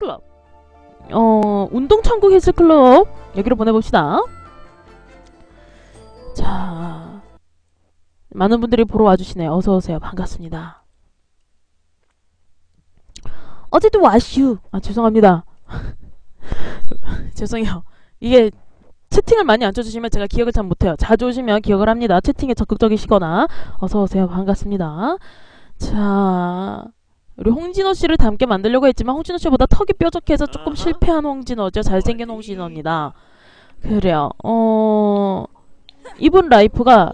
클럽. 어, 운동천국 헬스클럽. 여기로 보내봅시다. 자. 많은 분들이 보러 와주시네요. 어서오세요. 반갑습니다. 어제도 와슈. 아, 죄송합니다. 죄송해요. 이게 채팅을 많이 안 쳐주시면 제가 기억을 잘 못해요. 자주 오시면 기억을 합니다. 채팅에 적극적이시거나 어서오세요. 반갑습니다. 자, 우리 홍진호 씨를 닮게 만들려고 했지만 홍진호 씨보다 턱이 뾰족해서 조금 실패한 홍진호죠. 잘생긴 홍진호입니다. 그래요. 어, 이분 라이프가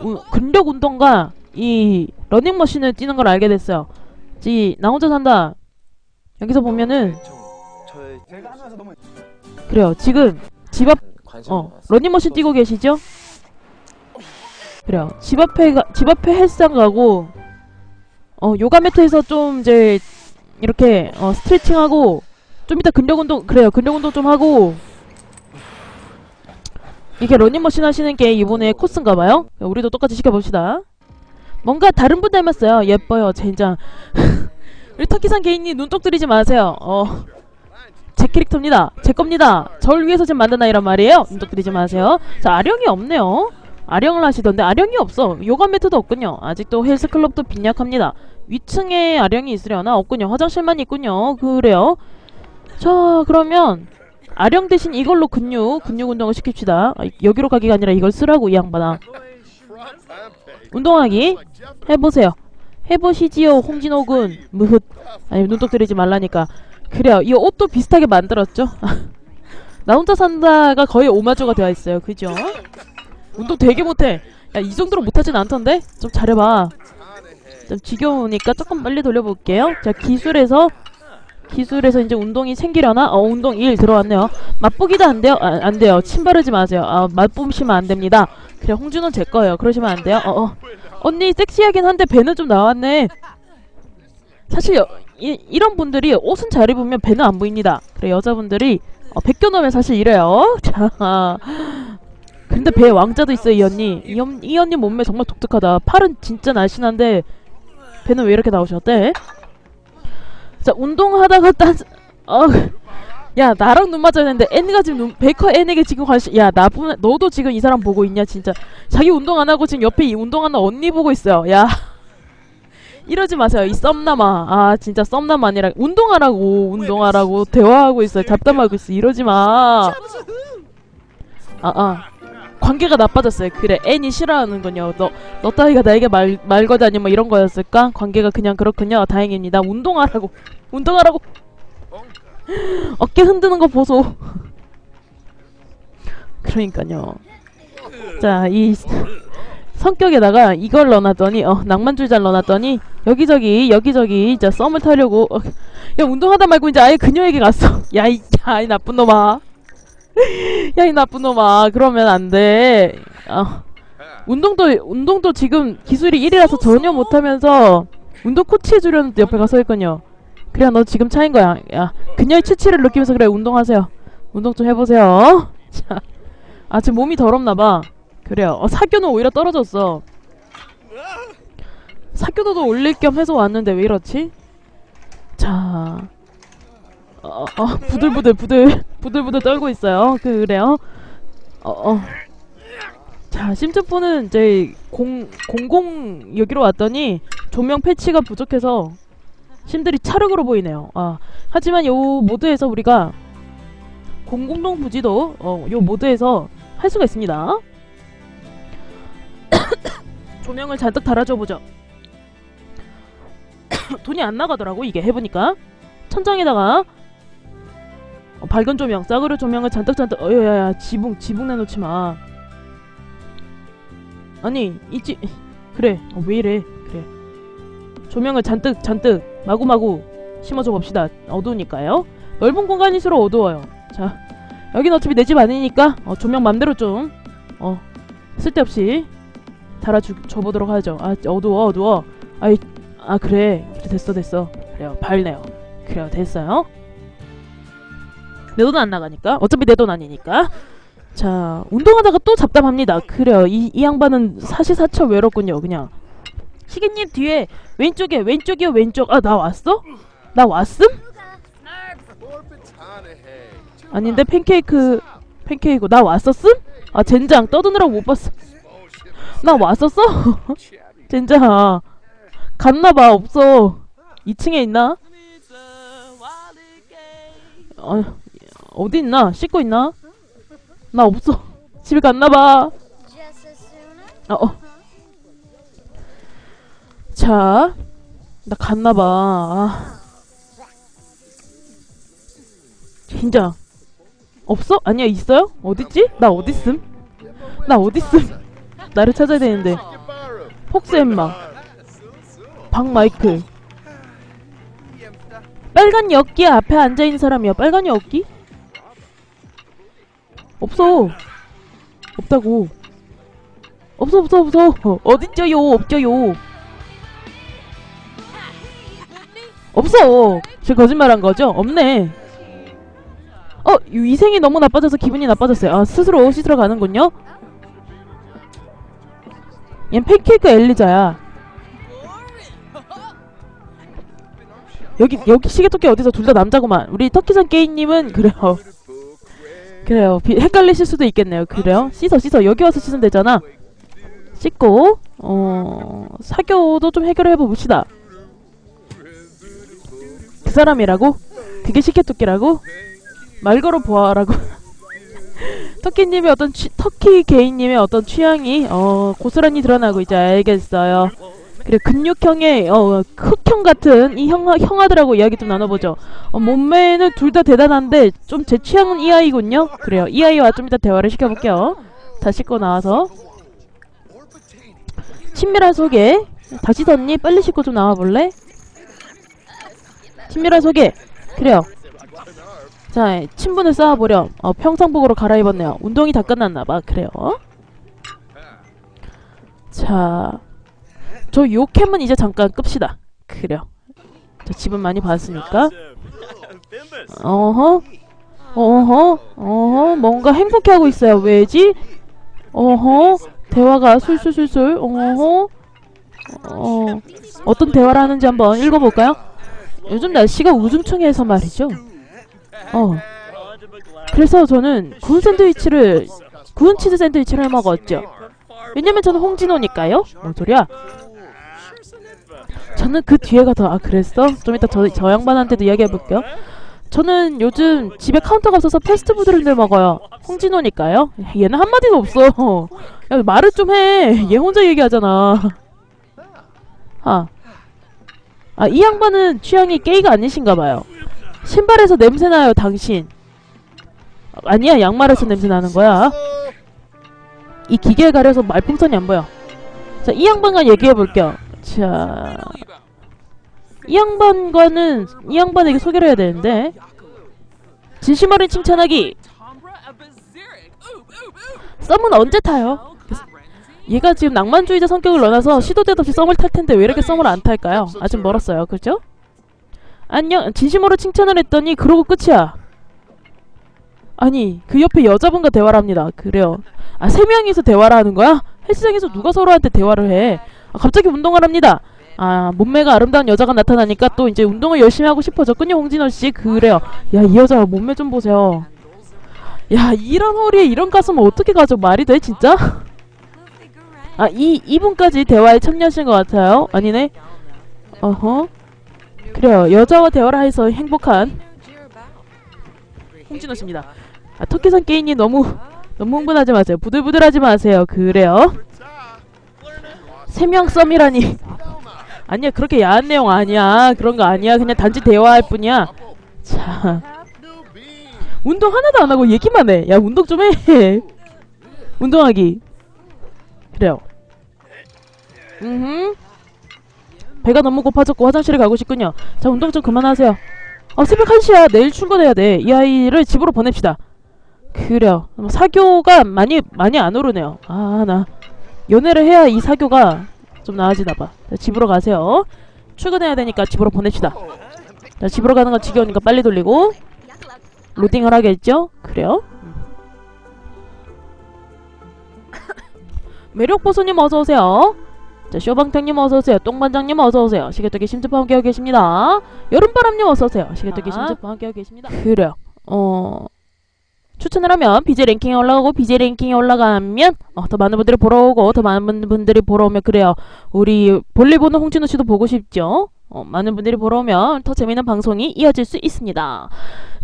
우- 근력 운동과 이 러닝머신을 뛰는 걸 알게 됐어요. 이, 나 혼자 산다. 여기서 보면은, 그래요. 지금 집 앞, 어, 러닝머신 뛰고 계시죠? 그래요. 집 앞에, 가, 집 앞에 헬스장 가고, 어, 요가 매트에서 좀 이제, 이렇게, 어, 스트레칭하고, 좀 이따 근력 운동, 그래요. 근력 운동 좀 하고, 이렇게 러닝머신 하시는 게 이번에 코스인가봐요. 우리도 똑같이 시켜봅시다. 뭔가 다른 분 닮았어요. 예뻐요, 젠장. 우리 터키산 개인님 눈독 들이지 마세요. 어. 제 캐릭터입니다. 제 겁니다. 절 위해서 지금 만든 아이란 말이에요. 눈독 들이지 마세요. 자, 아령이 없네요. 아령을 하시던데 아령이 없어. 요가 매트도 없군요. 아직도 헬스클럽도 빈약합니다. 위층에 아령이 있으려나? 없군요. 화장실만 있군요. 그래요. 자, 그러면 아령 대신 이걸로 근육, 근육 운동을 시킵시다. 아, 여기로 가기가 아니라 이걸 쓰라고 이 양반아. 운동하기 해보세요. 해보시지요, 홍진호 군. 무흐. 아니 눈독 들이지 말라니까. 그래요. 이 옷도 비슷하게 만들었죠. 나 혼자 산다가 거의 오마주가 되어 있어요. 그죠? 운동 되게 못해. 야, 이 정도로 못하진 않던데? 좀 잘해봐. 좀 지겨우니까 조금 빨리 돌려볼게요. 자, 기술에서 기술에서 이제 운동이 생기려나? 어, 운동 1 들어왔네요. 맛보기도 안 돼요? 아, 안 돼요. 침 바르지 마세요. 아, 맛보시면 안 됩니다. 그래, 홍준호는 제 거예요. 그러시면 안 돼요. 어, 어. 언니, 섹시하긴 한데 배는 좀 나왔네. 사실 여, 이, 이런 분들이 옷은 잘 입으면 배는 안 보입니다. 그래, 여자분들이 어, 벗겨놓으면 사실 이래요. 자. 근데 배 왕자도 있어요, 이 언니. 이, 언, 이 언니 몸매 정말 독특하다. 팔은 진짜 날씬한데 배는 왜 이렇게 나오셨대? 자, 운동하다가 딴, 어, 야, 나랑 눈 맞아야 되는데, 애니가 지금 눈, 베이커 애니게 지금 관심, 야, 나쁜, 너도 지금 이 사람 보고 있냐, 진짜. 자기 운동 안 하고 지금 옆에 이 운동하는 언니 보고 있어요. 야. 이러지 마세요. 이 썸남아. 아, 진짜 썸남 아니라, 운동하라고, 운동하라고, 대화하고 있어요. 잡담하고 있어. 이러지 마. 아, 아. 관계가 나빠졌어요. 그래, 애니 싫어하는군요. 너, 너 따위가 나에게 말, 말 거다니 뭐 이런 거였을까? 관계가 그냥 그렇군요. 다행입니다. 운동하라고. 운동하라고. 어깨 흔드는 거 보소. 그러니까요. 자, 이 성격에다가 이걸 넣어놨더니, 어, 낭만주의자를 넣어놨더니, 여기저기, 여기저기, 이제 썸을 타려고, 어, 야, 운동하다 말고 이제 아예 그녀에게 갔어. 야, 이, 야, 이 나쁜 놈아. 야, 이 나쁜 놈아. 그러면 안 돼. 어. 운동도, 운동도 지금 기술이 1이라서 전혀 못하면서, 운동 코치 해주려는데 옆에 가서 있군요. 그래, 너 지금 차인 거야. 야, 그녀의 치치를 느끼면서 그래, 운동하세요. 운동 좀 해보세요. 자. 아, 지금 몸이 더럽나봐. 그래요. 어, 사교는 오히려 떨어졌어. 사교도도 올릴 겸 해서 왔는데 왜 이렇지? 자. 어, 어, 부들부들, 부들, 부들부들 떨고 있어요. 그래요. 어, 어. 자, 심트포는 이제 공, 공공 여기로 왔더니 조명 패치가 부족해서 심들이 차륵으로 보이네요. 아, 하지만 요 모드에서 우리가 공공동 부지도 어, 요 모드에서 할 수가 있습니다. 조명을 잔뜩 달아줘 보죠. 돈이 안 나가더라고 이게 해보니까 천장에다가 어, 밝은 조명, 싸구려 조명을 잔뜩 잔뜩 어여야야 지붕 지붕 내놓지 마. 아니 이지 그래 어, 왜 이래? 그래. 조명을 잔뜩 잔뜩 마구마구 심어줘 봅시다. 어두우니까요. 넓은 공간일수록 어두워요. 자 여긴 어차피 내 집 아니니까 어, 조명 맘대로 좀 어, 쓸데없이 달아줘 보도록 하죠. 아 어두워 어두워. 아이 아 그래 그래. 됐어 됐어. 그래요. 밝네요. 그래요. 됐어요 내 돈 안 나가니까. 어차피 내 돈 아니니까. 자 운동하다가 또 잡담합니다. 그래요. 이, 이 양반은 사시사철 외롭군요. 그냥. 시계님 뒤에 왼쪽에 왼쪽이요 왼쪽. 아 나 왔어? 나 왔음? 아닌데 팬케이크 팬케이크. 나 왔었음? 아 젠장. 떠드느라고 못 봤어. 나 왔었어? 젠장. 갔나봐. 없어. 2층에 있나? 어, 어디 있나? 씻고 있나? 나 없어 집에 갔나봐 as 어, 어. 자, 나 갔나봐. 아. 진짜 없어? 아니야 있어요? 어딨지? 나 어딨음? 나 어딨음? 나를 찾아야 되는데. 폭스 엠마, 박 마이클. 빨간 엽기 앞에 앉아 있는 사람이야. 빨간 엽기? 없어. 없다고. 없어 없어 없어. 어딨죠요? 없죠요? 없어. 저 거짓말한 거죠? 없네. 어 위생이 너무 나빠져서 기분이 나빠졌어요. 아 스스로 씻으러 가는군요? 얜 팬케이크 엘리자야. 여기 여기 시계토끼 어디서 둘 다 남자구만. 우리 터키산 게이님은 그래요 그래요 비- 헷갈리실 수도 있겠네요 그래요 씻어 씻어 여기 와서 씻으면 되잖아 씻고 어 사교도 좀 해결해 봅시다. 그 사람이라고? 그게 시케토끼라고? 말 걸어 보아라고. 터키님의 어떤 취, 터키 개인님의 어떤 취향이 어 고스란히 드러나고 이제 알겠어요. 그래 근육형의 어 흑형 같은 이 형, 형아들하고 이야기 좀 나눠보죠. 어, 몸매는 둘 다 대단한데 좀 제 취향은 이 아이군요. 그래요. 이 아이와 좀 이따 대화를 시켜볼게요. 다 씻고 나와서 친밀한 소개 다시 덧니 빨리 씻고 좀 나와볼래? 친밀한 소개 그래요 자 친분을 쌓아보렴 어, 평상복으로 갈아입었네요 운동이 다 끝났나봐 그래요 자 저 요 캠은 이제 잠깐 끕시다. 그래요. 저 집은 많이 봤으니까. 어허. 어허. 어허. 뭔가 행복해하고 있어요. 왜지? 어허. 대화가 술술술술. 어허. 어 어떤 대화를 하는지 한번 읽어볼까요? 요즘 날씨가 우중충해서 말이죠. 어. 그래서 저는 구운 샌드위치를 구운 치즈 샌드위치를 해 먹었죠. 왜냐면 저는 홍진호니까요. 뭔 소리야? 저는 그 뒤에가 더 아 그랬어? 좀 이따 저, 저 양반한테도 이야기해 볼게요. 저는 요즘 집에 카운터가 없어서 패스트푸드를 늘 먹어요. 홍진호니까요. 얘는 한마디도 없어. 야 말을 좀 해. 얘 혼자 얘기하잖아. 아. 아, 이 양반은 취향이 게이가 아니신가 봐요. 신발에서 냄새 나요, 당신. 아니야, 양말에서 냄새 나는 거야. 이 기계에 가려서 말풍선이 안 보여. 자, 이 양반과 얘기해 볼게요. 자. 이 양반과는 이 양반에게 소개를 해야 되는데. 진심 어린 칭찬하기. 썸은 언제 타요? 얘가 지금 낭만주의자 성격을 넣어놔서 시도 때도 없이 썸을 탈 텐데 왜 이렇게 썸을 안 탈까요? 아직 멀었어요. 그죠? 안녕. 진심으로 칭찬을 했더니 그러고 끝이야. 아니 그 옆에 여자분과 대화를 합니다. 그래요. 아 세 명이서 대화를 하는 거야? 헬스장에서 누가 서로한테 대화를 해? 아, 갑자기 운동을 합니다. 아 몸매가 아름다운 여자가 나타나니까 또 이제 운동을 열심히 하고 싶어졌군요, 홍진호 씨. 그래요. 야 이 여자 몸매 좀 보세요. 야 이런 허리에 이런 가슴 어떻게 가져 말이 돼 진짜? 아 이 이분까지 대화에 참여하신 것 같아요. 아니네. 어허. 그래요. 여자와 대화를 해서 행복한 홍진호 씨입니다. 아 토끼선 게임이 너무 너무 흥분하지 마세요. 부들부들하지 마세요. 그래요. 세명 썸이라니. 아니야 그렇게 야한 내용 아니야. 그런 거 아니야. 그냥 단지 대화할 뿐이야. 자. 운동 하나도 안 하고 얘기만 해. 야 운동 좀 해. 운동하기. 그래요. 음. 배가 너무 고파졌고 화장실에 가고 싶군요. 자 운동 좀 그만하세요. 어 새벽 1시야. 내일 출근해야 돼. 이 아이를 집으로 보냅시다. 그래요. 뭐 사교가 많이 많이 안 오르네요. 아 나 연애를 해야 이 사교가 좀 나아지나 봐. 자, 집으로 가세요. 출근해야 되니까 집으로 보냅시다. 자 집으로 가는 건 지겨우니까 빨리 돌리고 로딩을 하겠죠? 그래요? 매력보소님 어서오세요. 자, 쇼방탕님 어서오세요. 똥반장님 어서오세요. 시계떡이 심즈파 함께하고 계십니다. 여름바람님 어서오세요. 시계떡이 아. 심즈파 함께하고 계십니다. 그래요. 어 추천을 하면 BJ 랭킹이 올라가고 BJ 랭킹이 올라가면 어, 더 많은 분들이 보러 오고 더 많은 분들이 보러 오면 그래요. 우리 볼일 보는 홍진호 씨도 보고 싶죠. 어, 많은 분들이 보러 오면 더 재미있는 방송이 이어질 수 있습니다.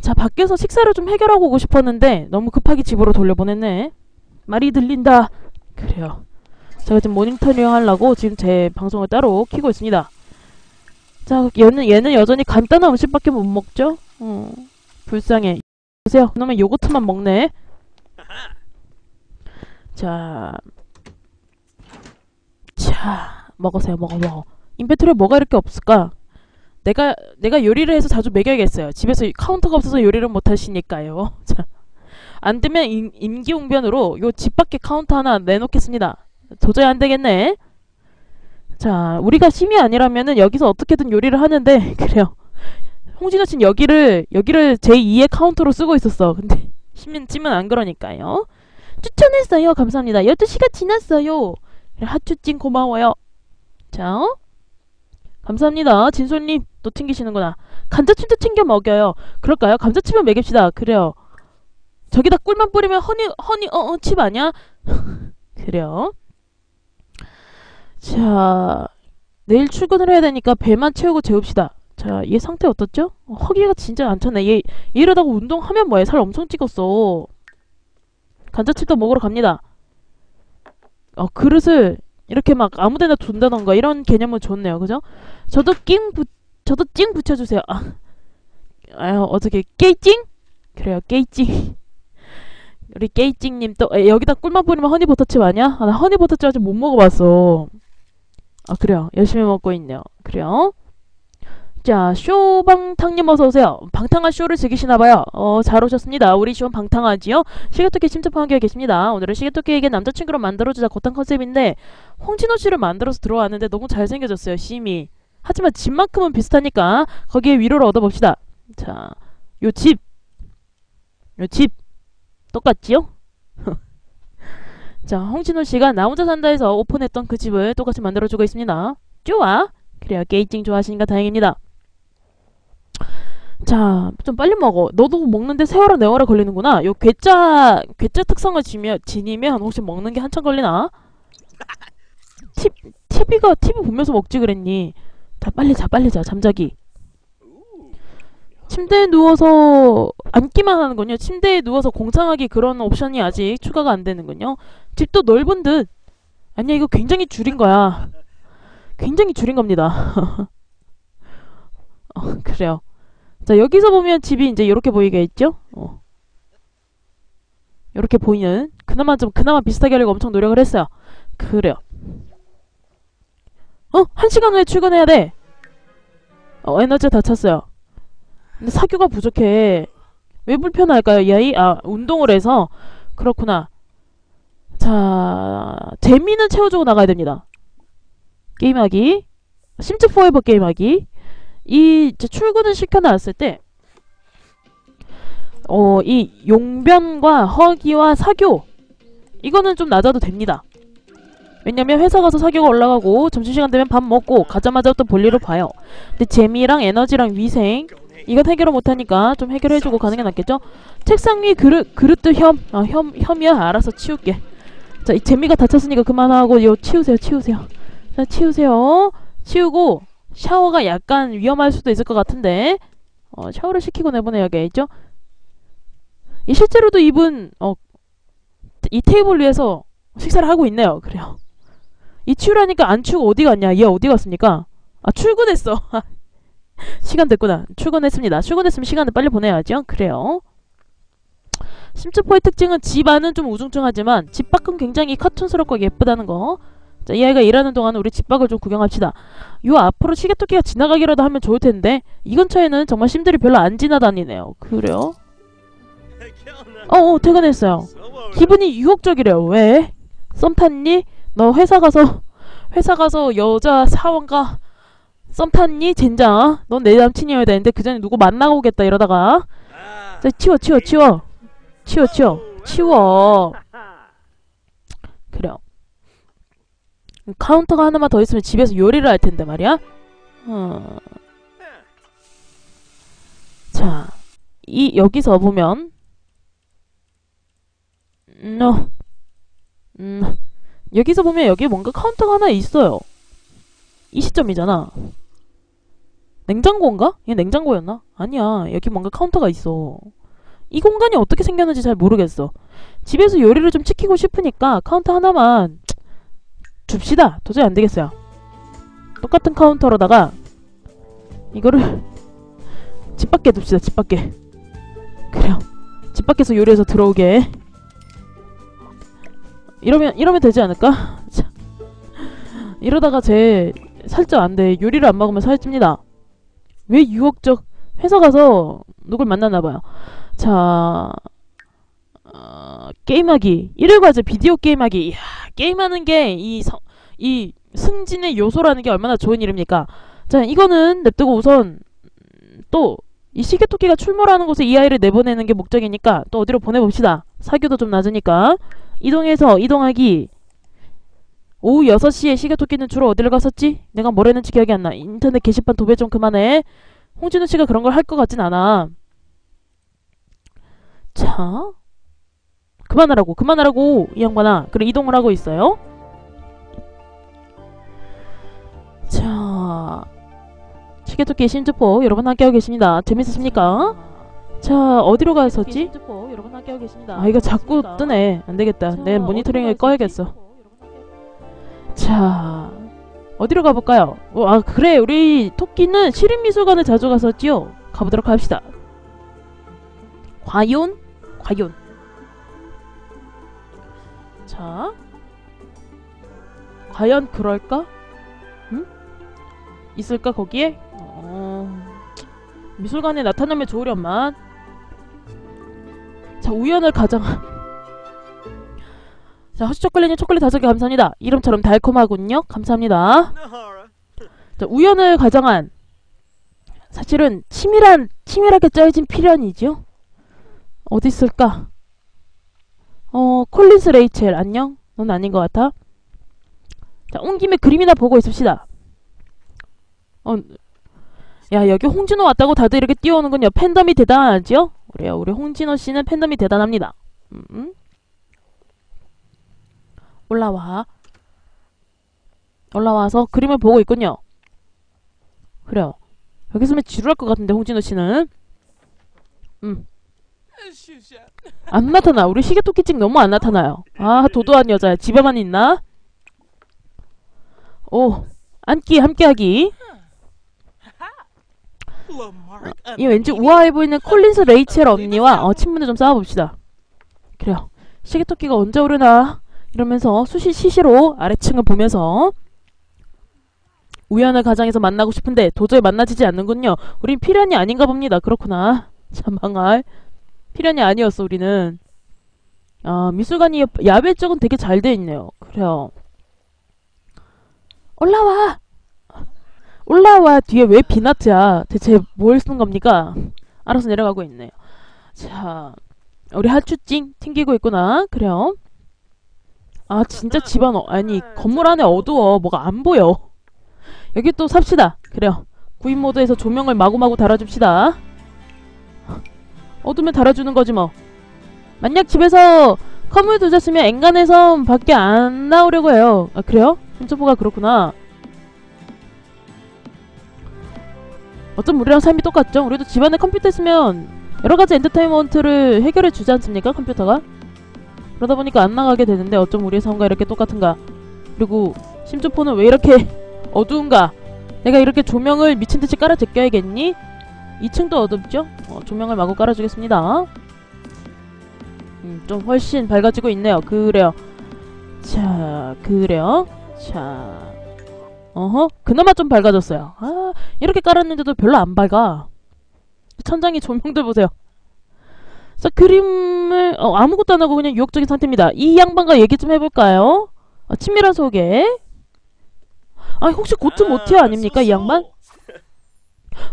자 밖에서 식사를 좀 해결하고 오고 싶었는데 너무 급하게 집으로 돌려보냈네. 말이 들린다. 그래요. 제가 지금 모니터링 하려고 지금 제 방송을 따로 키고 있습니다. 자 얘는 얘는 여전히 간단한 음식밖에 못 먹죠. 어, 불쌍해. 보세요. 그러면 요거트만 먹네. 자, 자 먹으세요. 먹어 먹어. 인벤토리에 뭐가 이렇게 없을까? 내가 내가 요리를 해서 자주 먹여야겠어요. 집에서 카운터가 없어서 요리를 못 하시니까요. 자, 안 되면 임, 임기응변으로 요 집 밖에 카운터 하나 내놓겠습니다. 도저히 안 되겠네. 자, 우리가 심이 아니라면은 여기서 어떻게든 요리를 하는데 그래요. 홍진호 씨는 여기를 여기를 제2의 카운터로 쓰고 있었어. 근데 시민 찜은 안 그러니까요. 추천했어요. 감사합니다. 12시가 지났어요. 하추찜 고마워요. 자, 어? 감사합니다. 진솔님 또 튕기시는구나. 감자칩도 챙겨 먹여요. 그럴까요? 감자칩은 먹입시다. 그래요. 저기다 꿀만 뿌리면 허니 허니 어어 칩 아니야? 그래요. 자, 내일 출근을 해야 되니까 배만 채우고 재웁시다. 자, 얘 상태 어떻죠? 어, 허기가 진짜 안 차네. 얘, 얘 이러다가 운동하면 뭐해? 살 엄청 찌겠어. 감자칩도 먹으러 갑니다. 어, 그릇을 이렇게 막 아무데나 둔다던가 이런 개념은 좋네요. 그죠? 저도 낑 부, 저도 찡 붙여주세요. 아, 아유, 어떻게, 깨이찡? 그래요, 깨이찡. 우리 깨이찡님 또, 에, 여기다 꿀만 뿌리면 허니버터칩 아니야? 아, 나 허니버터칩 아직 못 먹어봤어. 아, 그래요. 열심히 먹고 있네요. 그래요. 자, 쇼방탕님 어서오세요. 방탕한 쇼를 즐기시나봐요. 어, 잘 오셨습니다. 우리 쇼는 방탕하지요? 시계토끼 침투판 하게 계십니다. 오늘은 시계토끼에게 남자친구로 만들어주자 곧한 컨셉인데, 홍진호 씨를 만들어서 들어왔는데 너무 잘생겨졌어요, 심이. 하지만 집만큼은 비슷하니까, 거기에 위로를 얻어봅시다. 자, 요 집. 요 집. 똑같지요? 자, 홍진호 씨가 나 혼자 산다에서 오픈했던 그 집을 똑같이 만들어주고 있습니다. 좋아. 그래요. 게이징 좋아하시니까 다행입니다. 자, 좀 빨리 먹어. 너도 먹는데 세월은 네 월에 걸리는구나. 요 괴짜, 괴짜 특성을 지며, 지니면 혹시 먹는 게 한참 걸리나? 팁, TV가, TV 보면서 먹지 그랬니? 다 빨리 자, 빨리 자. 잠자기. 침대에 누워서 앉기만 하는군요. 침대에 누워서 공창하기 그런 옵션이 아직 추가가 안 되는군요. 집도 넓은 듯. 아니야, 이거 굉장히 줄인 거야. 굉장히 줄인 겁니다. 어, 그래요. 자, 여기서 보면 집이 이제 이렇게 보이겠죠? 어. 이렇게 보이는 그나마 좀 그나마 비슷하게 하려고 엄청 노력을 했어요. 그래요. 어? 한 시간 후에 출근해야 돼. 어, 에너지 다 찼어요. 근데 사교가 부족해. 왜 불편할까요, 이 아이? 아, 운동을 해서 그렇구나. 자, 재미는 채워주고 나가야 됩니다. 게임하기, 심즈 포에버 게임하기. 이 출근을 시켜놨을 때, 어, 이 용변과 허기와 사교 이거는 좀 낮아도 됩니다. 왜냐면 회사 가서 사교가 올라가고 점심시간 되면 밥 먹고 가자마자 또 볼일을 봐요. 근데 재미랑 에너지랑 위생 이건 해결을 못하니까 좀 해결해주고 가는 게 낫겠죠? 책상 위 그릇 그릇도 혐, 아, 혐 혐이야 알아서 치울게. 자, 이 재미가 다쳤으니까 그만하고 요 치우세요, 치우세요. 자, 치우세요. 치우고 샤워가 약간 위험할 수도 있을 것 같은데 어, 샤워를 시키고 내보내야겠죠? 이 실제로도 이분 어, 이 테이블 위에서 식사를 하고 있네요. 그래요. 이 치우라니까 안 치우고 어디 갔냐? 얘 어디 갔습니까? 아 출근했어. 시간 됐구나. 출근했습니다. 출근했으면 시간을 빨리 보내야죠. 그래요. 심츠포의 특징은 집 안은 좀 우중충하지만 집 밖은 굉장히 카툰스럽고 예쁘다는 거. 자, 이 아이가 일하는 동안 우리 집 밖을 좀 구경합시다. 요 앞으로 시계토끼가 지나가기라도 하면 좋을 텐데 이 근처에는 정말 심들이 별로 안 지나다니네요. 그래요? 어, 어 퇴근했어요. 기분이 유혹적이래요. 왜? 썸 탔니? 너 회사 가서 회사 가서 여자 사원과 썸 탔니? 젠장. 넌 내 남친이어야 되는데 그 전에 누구 만나고 오겠다 이러다가 자, 치워 치워 치워 치워 치워 치워 그래요. 카운터가 하나만 더 있으면 집에서 요리를 할 텐데 말이야. 어. 자, 이 여기서 보면 음, 어, 음, 여기서 보면 여기 뭔가 카운터가 하나 있어요. 이 시점이잖아. 냉장고인가? 이게 냉장고였나? 아니야. 여기 뭔가 카운터가 있어. 이 공간이 어떻게 생겼는지 잘 모르겠어. 집에서 요리를 좀 시키고 싶으니까 카운터 하나만 줍시다. 도저히 안 되겠어요. 똑같은 카운터로다가 이거를 집 밖에 둡시다. 집 밖에. 그래요. 집 밖에서 요리해서 들어오게. 이러면 이러면 되지 않을까? 자. 이러다가 제 살쪄 안 돼. 요리를 안 먹으면 살찝니다. 왜 유혹적 회사 가서 누굴 만났나 봐요. 자, 어, 게임하기. 일일 과제 비디오 게임하기. 이야, 게임하는 게이 이 승진의 요소라는 게 얼마나 좋은 일입니까? 자, 이거는 냅두고 우선 또 이 시계토끼가 출몰하는 곳에 이 아이를 내보내는 게 목적이니까 또 어디로 보내봅시다. 사교도 좀 낮으니까 이동해서 이동하기. 오후 6시에 시계토끼는 주로 어디를 갔었지? 내가 뭘 했는지 기억이 안 나. 인터넷 게시판 도배 좀 그만해. 홍진우 씨가 그런 걸 할 것 같진 않아. 자. 그만하라고, 그만하라고, 이 양반아. 그래, 이동을 하고 있어요. 자. 시계토끼 신주포 여러분 함께하고 계십니다. 재밌으십니까? 자, 어디로 갔었지? 아, 이거 자꾸 뜨네. 안 되겠다. 내 모니터링을 꺼야겠어. 자, 어디로 가볼까요? 어, 아, 그래. 우리 토끼는 시립미술관을 자주 갔었지요. 가보도록 합시다. 과연? 과연. 자. 과연 그럴까? 응? 있을까, 거기에? 어... 미술관에 나타나면 좋으련만. 자, 우연을 가장. 자, 허쉬초콜릿님 초콜릿 다섯 개 감사합니다. 이름처럼 달콤하군요. 감사합니다. 자, 우연을 가정한 사실은 치밀한 치밀하게 짜여진 필연이죠. 어디 있을까? 어, 콜린스 레이첼 안녕. 넌 아닌 것 같아. 자, 온 김에 그림이나 보고 있읍시다. 어, 야 여기 홍진호 왔다고 다들 이렇게 뛰어오는군요. 팬덤이 대단하지요? 그래요. 우리 홍진호 씨는 팬덤이 대단합니다. 음. 올라와. 올라와서 그림을 보고 있군요. 그래요. 여기 있으면 지루할 것 같은데 홍진호 씨는. 음. 안 나타나. 우리 시계토끼 찍 너무 안 나타나요. 아 도도한 여자야. 집에만 있나? 오. 앉기 함께하기. 이 왠지 우아해 보이는 콜린스 레이첼 언니와 어, 친분을 좀 쌓아봅시다. 그래요. 시계토끼가 언제 오르나 이러면서 수시 시시로 아래층을 보면서 우연을 가장해서 만나고 싶은데 도저히 만나지지 않는군요. 우린 필연이 아닌가 봅니다. 그렇구나. 참 망할. 필연이 아니었어 우리는. 아 미술관이 야외 쪽은 되게 잘 돼 있네요. 그래요. 올라와. 올라와 뒤에 왜 비나트야? 대체 뭘 쓰는 겁니까? 알아서 내려가고 있네요. 자, 우리 하추찡 튕기고 있구나. 그래요. 아 진짜 집안 어, 아니 건물 안에 어두워. 뭐가 안 보여. 여기 또 삽시다. 그래요. 구인 모드에서 조명을 마구마구 달아줍시다. 어두면 달아주는 거지 뭐. 만약 집에서 컴을 두셨으면 엔간에서 밖에 안 나오려고 해요. 아 그래요? 심초보가 그렇구나. 어쩜 우리랑 삶이 똑같죠? 우리도 집안에 컴퓨터 있으면 여러 가지 엔터테인먼트를 해결해 주지 않습니까? 컴퓨터가? 그러다 보니까 안 나가게 되는데 어쩜 우리의 삶과 이렇게 똑같은가? 그리고 심주포는 왜 이렇게 어두운가? 내가 이렇게 조명을 미친 듯이 깔아 제껴야겠니? 2층도 어둡죠? 어, 조명을 마구 깔아주겠습니다. 음, 좀 훨씬 밝아지고 있네요. 그래요. 자, 그래요. 자, 어허, 그나마 좀 밝아졌어요. 아, 이렇게 깔았는데도 별로 안 밝아. 천장에 조명들 보세요. 자, 그림을 어, 아무것도 안 하고 그냥 유혹적인 상태입니다. 이 양반과 얘기 좀 해볼까요? 어, 친밀한 소개. 아, 혹시 고트 모티아 아닙니까, 이 양반?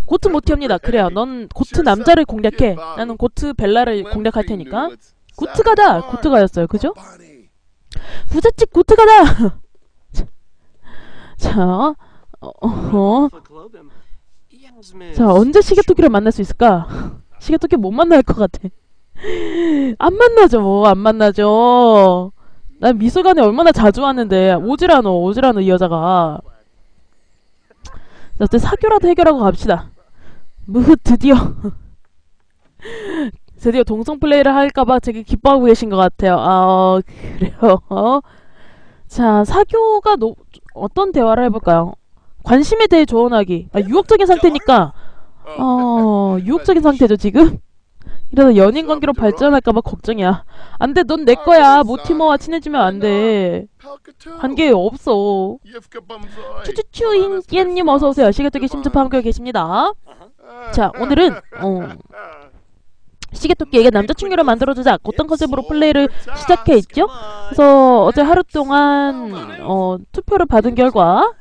고트 모티아입니다. 그래요. 넌 고트 남자를 공략해. 나는 고트 벨라를 공략할 테니까. 고트가다! 고트가였어요. 그죠? 부잣집 고트가다! 자, 어, 어. 자, 언제 시계토끼를 만날 수 있을까? 시계토끼 못 만날 것 같아. 안 만나죠, 안 만나죠. 난 미술관에 얼마나 자주 왔는데 오지라노, 오지라노 이 여자가. 자, 어때 사교라도 해결하고 갑시다. 무흐 드디어 드디어 동성 플레이를 할까봐 되게 기뻐하고 계신 것 같아요. 아, 어, 그래요. 자, 사교가 노, 어떤 대화를 해볼까요? 관심에 대해 조언하기. 아, 유혹적인 상태니까, 어, 유혹적인 상태죠, 지금? 이러다 연인 관계로 발전할까봐 걱정이야. 안 돼, 넌 내 거야. 모티머와 친해지면 안 돼. 관계 없어. 추추추인 끼엔님 어서오세요. 시계토끼 심즈파 함께 계십니다. 자, 오늘은, 어, 시계토끼에게 남자친구를 만들어주자. 어떤 컨셉으로 플레이를 시작해 있죠? 그래서 어제 하루 동안, 어, 투표를 받은 결과,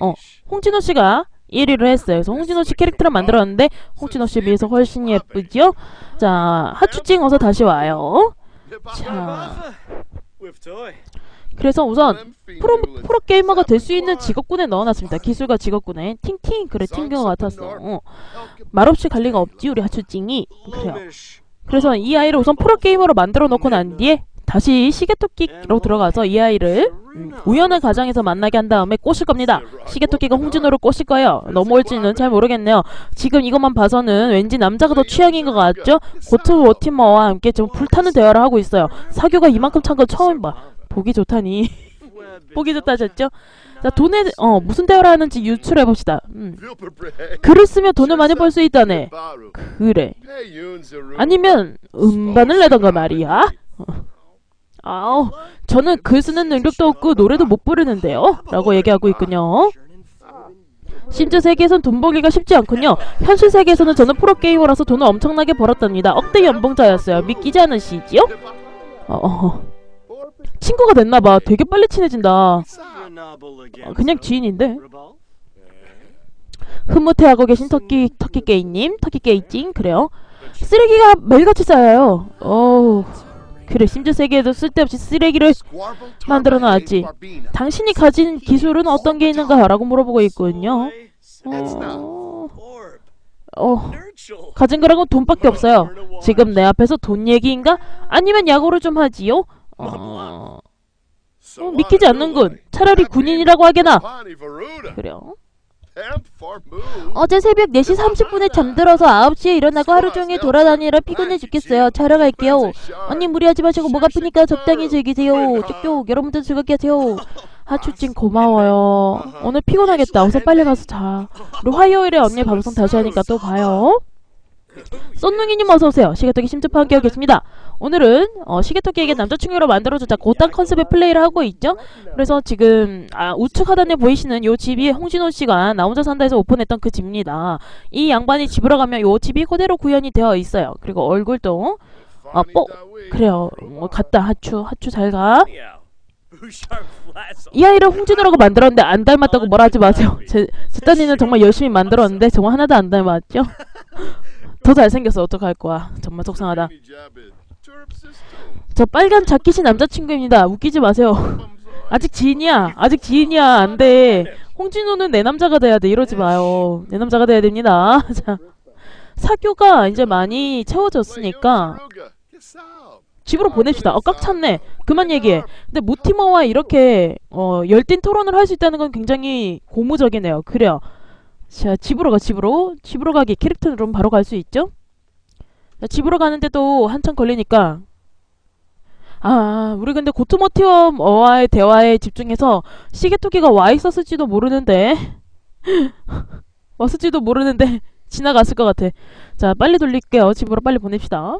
어, 홍진호 씨가 1위를 했어요. 그래서 홍진호 씨 캐릭터를 만들었는데 홍진호 씨에 비해서 훨씬 예쁘죠? 자, 하추찡 어서 다시 와요. 자, 그래서 우선 프로 프로 게이머가 될 수 있는 직업군에 넣어놨습니다. 기술과 직업군에 팅팅 그래 것 같았어. 어. 말없이 갈 리가 없지 우리 하추찡이 그래요. 그래서 이 아이를 우선 프로 게이머로 만들어 놓고 난 뒤에 다시 시계토끼로 들어가서 이 아이를 음, 우연한 가정에서 만나게 한 다음에 꼬실 겁니다. 시계토끼가 홍진호를 꼬실 거예요. 넘어올지는 잘 모르겠네요. 지금 이것만 봐서는 왠지 남자가 더 취향인 것 같죠? 고트 워티머와 함께 좀 불타는 대화를 하고 있어요. 사교가 이만큼 찬 건 처음 봐. 보기 좋다니. 보기 좋다 하셨죠? 자, 돈에 어 무슨 대화를 하는지 유출해 봅시다. 음. 글을 쓰면 돈을 많이 벌 수 있다네. 그래. 아니면 음반을 내던가 말이야. 아우, 저는 글 쓰는 능력도 없고 노래도 못 부르는데요. 라고 얘기하고 있군요. 심지어 세계에선 돈 벌기가 쉽지 않군요. 현실 세계에서는 저는 프로게이머라서 돈을 엄청나게 벌었답니다. 억대 연봉자였어요. 믿기지 않으시지요? 어, 어. 친구가 됐나봐. 되게 빨리 친해진다. 어, 그냥 지인인데. 흐뭇해하고 계신 터키 터키 게이님, 터키 게이찡 그래요. 쓰레기가 매일같이 쌓여요. 어우, 그래 심지어 세계에도 쓸데없이 쓰레기를 만들어 놨지. 당신이 가진 기술은 어떤 게 있는가 라고 물어보고 있군요. 어, 어, 가진 거라고 돈밖에 없어요. 지금 내 앞에서 돈 얘기인가? 아니면 야구를 좀 하지요? 어, 어, 믿기지 않는군. 차라리 군인이라고 하게나. 그래요. 어제 새벽 4시 30분에 잠들어서 9시에 일어나고 하루 종일 돌아다니라 피곤해 죽겠어요. 자러 갈게요. 언니 무리하지 마시고 목 아프니까 적당히 즐기세요. 쭉쭉 여러분들 즐겁게 하세요. 하추찡 고마워요. 오늘 피곤하겠다. 어서 빨리 가서 자. 우리 화요일에 언니 방송 다시 하니까 또 봐요. 썬둥이님 어서오세요. 시계토끼 심즈파 함께 하겠습니다. 오늘은 어, 시계토끼에게 남자친구로 만들어주자 고딴 컨셉의 플레이를 하고 있죠. 그래서 지금 아, 우측 하단에 보이시는 요 집이 홍진호 씨가 나 혼자 산다에서 오픈했던 그 집입니다. 이 양반이 집으로 가면 요 집이 그대로 구현이 되어 있어요. 그리고 얼굴도 아, 뽀 그래요. 뭐 갔다 하추 하추 잘 가. 이 아이를 홍진호라고 만들었는데 안 닮았다고 뭐라 하지 마세요. 제, 제 딴이는 정말 열심히 만들었는데 정말 하나도 안 닮았죠? 더 잘생겼어 어떡할 거야 정말 속상하다 저 빨간 자켓이 남자친구입니다. 웃기지 마세요. 아직 지인이야. 아직 지인이야. 안 돼. 홍진호는 내 남자가 돼야 돼. 이러지 마요. 내 남자가 돼야 됩니다. 자 사교가 이제 많이 채워졌으니까 집으로 보냅시다. 어 꽉 찼네. 그만 얘기해. 근데 모티머와 이렇게 어 열띤 토론을 할 수 있다는 건 굉장히 고무적이네요. 그래요. 자, 집으로 가, 집으로. 집으로 가기. 캐릭터는 바로 갈 수 있죠? 자, 집으로 가는데도 한참 걸리니까. 아, 우리 근데 고토모티엄와의 대화에 집중해서 시계토끼가 와 있었을지도 모르는데. 왔을지도 모르는데 지나갔을 것 같아. 자, 빨리 돌릴게요. 집으로 빨리 보냅시다.